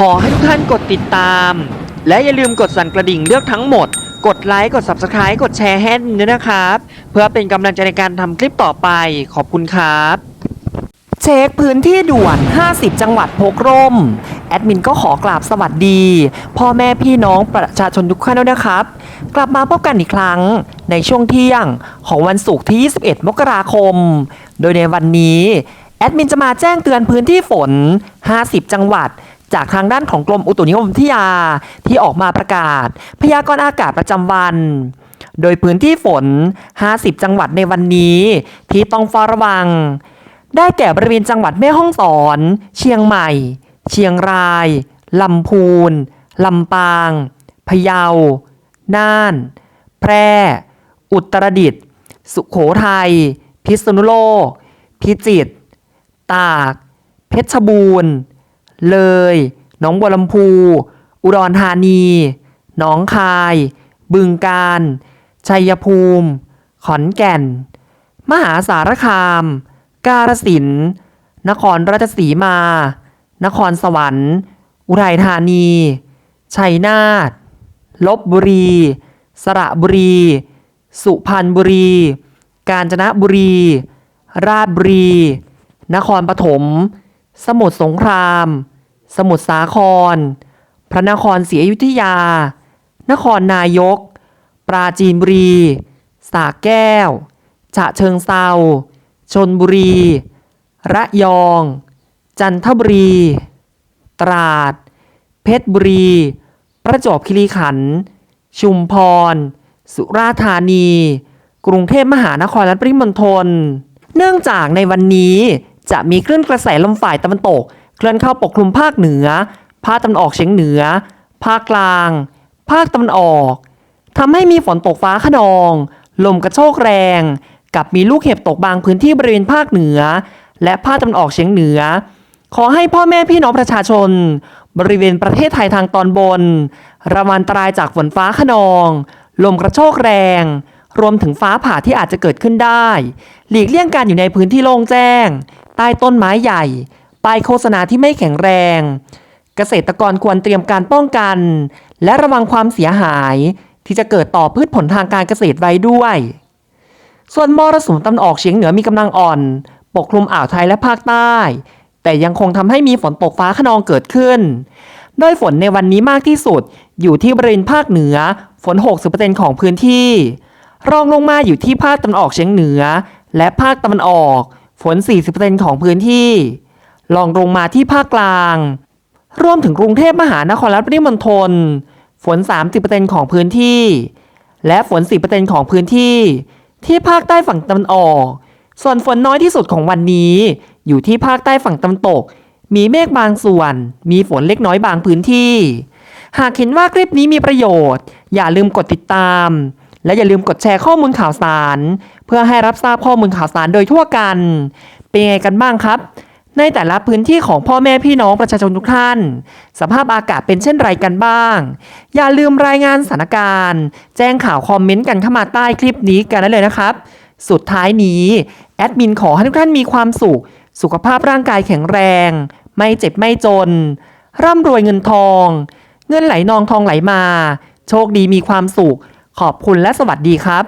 ขอให้ทุกท่านกดติดตาม และอย่าลืมกดสั่นกระดิ่งเลือกทั้งหมด กดไลค์กด Subscribe กดแชร์ให้ด้วยนะครับ เพื่อเป็นกำลังใจในการทำคลิปต่อไปขอบคุณครับ เช็คพื้นที่ด่วน 50 จังหวัดพกร่ม แอดมินก็ขอกราบสวัสดี พ่อแม่พี่น้องประชาชนทุกท่านด้วยนะครับ กลับมาพบกันอีกครั้งในช่วงเที่ยงของวันศุกร์ที่ 21 มกราคม โดยในวันนี้ แอดมินจะมาแจ้งเตือนพื้นที่ฝน 50 จังหวัด จากทางด้านของกรมอุตุนิยมวิทยาที่ออกมาประกาศ พยากรณ์อากาศประจำวัน โดยพื้นที่ฝน 50 จังหวัดในวันนี้ที่ต้องเฝ้าระวัง ได้แก่บริเวณจังหวัดแม่ฮ่องสอน เชียงใหม่ เชียงราย ลำพูน ลำปาง พะเยา น่าน แพร่ อุตรดิตถ์ สุขโขทัย พิษณุโลก พิจิตร ตาก เพชรบูรณ์ เลย หนองบัวลำพู อุดรธานี หนองคาย บึงกาฬ ชัยภูมิ ขอนแก่น มหาสารคาม กาฬสินธุ์นครราชสีมา นครสวรรค์ อุทัยธานี ชัยนาท ลบบุรี สระบุรี สุพรรณบุรี กาญจนบุรี ราชบุรี นครปฐม สมุทรสงคราม สมุทรสาคร พระนครศรีอยุธยา นครนายก ปราจีนบุรีสระแก้ว ฉะเชิงเซาชนบุรี ระยอง จันทบุรี ตราด เพชรบุรี ประจวบคีรีขันธ์ชุมพร สุราษฎร์ธานี กรุงเทพมหานครและปริมณฑล เนื่องจากในวันนี้ จะมีคลื่นกระแสลมฝ่ายตะวันตก เคลื่อนเข้าปกคลุมภาคเหนือ ภาคตะวันออกเฉียงเหนือ ภาคกลาง ภาคตะวันออกทำให้มีฝนตกฟ้าขนอง ลมกระโชกแรง กับมีลูกเห็บตกบางพื้นที่บริเวณภาคเหนือ และภาคตะวันออกเฉียงเหนือ ขอให้พ่อแม่พี่น้องประชาชน บริเวณประเทศไทยทางตอนบน ระวังอันตรายจากฝนฟ้าขนอง ลมกระโชกแรงรวมถึงฟ้าผ่าที่อาจจะเกิดขึ้นได้ หลีกเลี่ยงการอยู่ในพื้นที่โล่งแจ้ง ใต้ต้นไม้ใหญ่ ป้ายโฆษณาที่ไม่แข็งแรง เกษตรกรควรเตรียมการป้องกัน และระวังความเสียหาย ที่จะเกิดต่อพืชผลทางการเกษตรไว้ด้วย ส่วนมรสุมตะวันออกเฉียงเหนือมีกำลังอ่อน ปกคลุมอ่าวไทยและภาคใต้ แต่ยังคงทำให้มีฝนตกฟ้าขนองเกิดขึ้น โดยฝนในวันนี้มากที่สุด อยู่ที่บริเวณภาคเหนือ ฝน 60%ของพื้นที่ รองลงมาอยู่ที่ภาคตะวันออกเฉียงเหนือ และภาคตะวันออก ฝน 40%ของพื้นที่รองลงมาที่ภาคกลาง รวมถึงกรุงเทพมหานครและปริมณฑลฝน 30%ของพื้นที่ และฝน 10%ของพื้นที่ ที่ภาคใต้ฝั่งตะวันออก ส่วนฝนน้อยที่สุดของวันนี้ อยู่ที่ภาคใต้ฝั่งตะวันตก มีเมฆบางส่วน มีฝนเล็กน้อยบางพื้นที่ หากเห็นว่าคลิปนี้มีประโยชน์ อย่าลืมกดติดตาม และอย่าลืมกดแชร์ข้อมูลข่าวสาร เพื่อให้รับทราบข้อมูลข่าวสารโดยทั่วกัน เป็นยังไงกันบ้างครับ ในแต่ละพื้นที่ของพ่อแม่พี่น้องประชาชนทุกท่าน สภาพอากาศเป็นเช่นไรกันบ้าง อย่าลืมรายงานสถานการณ์ แจ้งข่าวคอมเมนต์กันเข้ามาใต้คลิปนี้กันได้เลยนะครับ สุดท้ายนี้แอดมินขอให้ทุกท่านมีความสุข สุขภาพร่างกายแข็งแรง ไม่เจ็บไม่จน ร่ำรวยเงินทอง เงินไหลนองทองไหลมา โชคดีมีความสุข ขอบคุณและสวัสดีครับ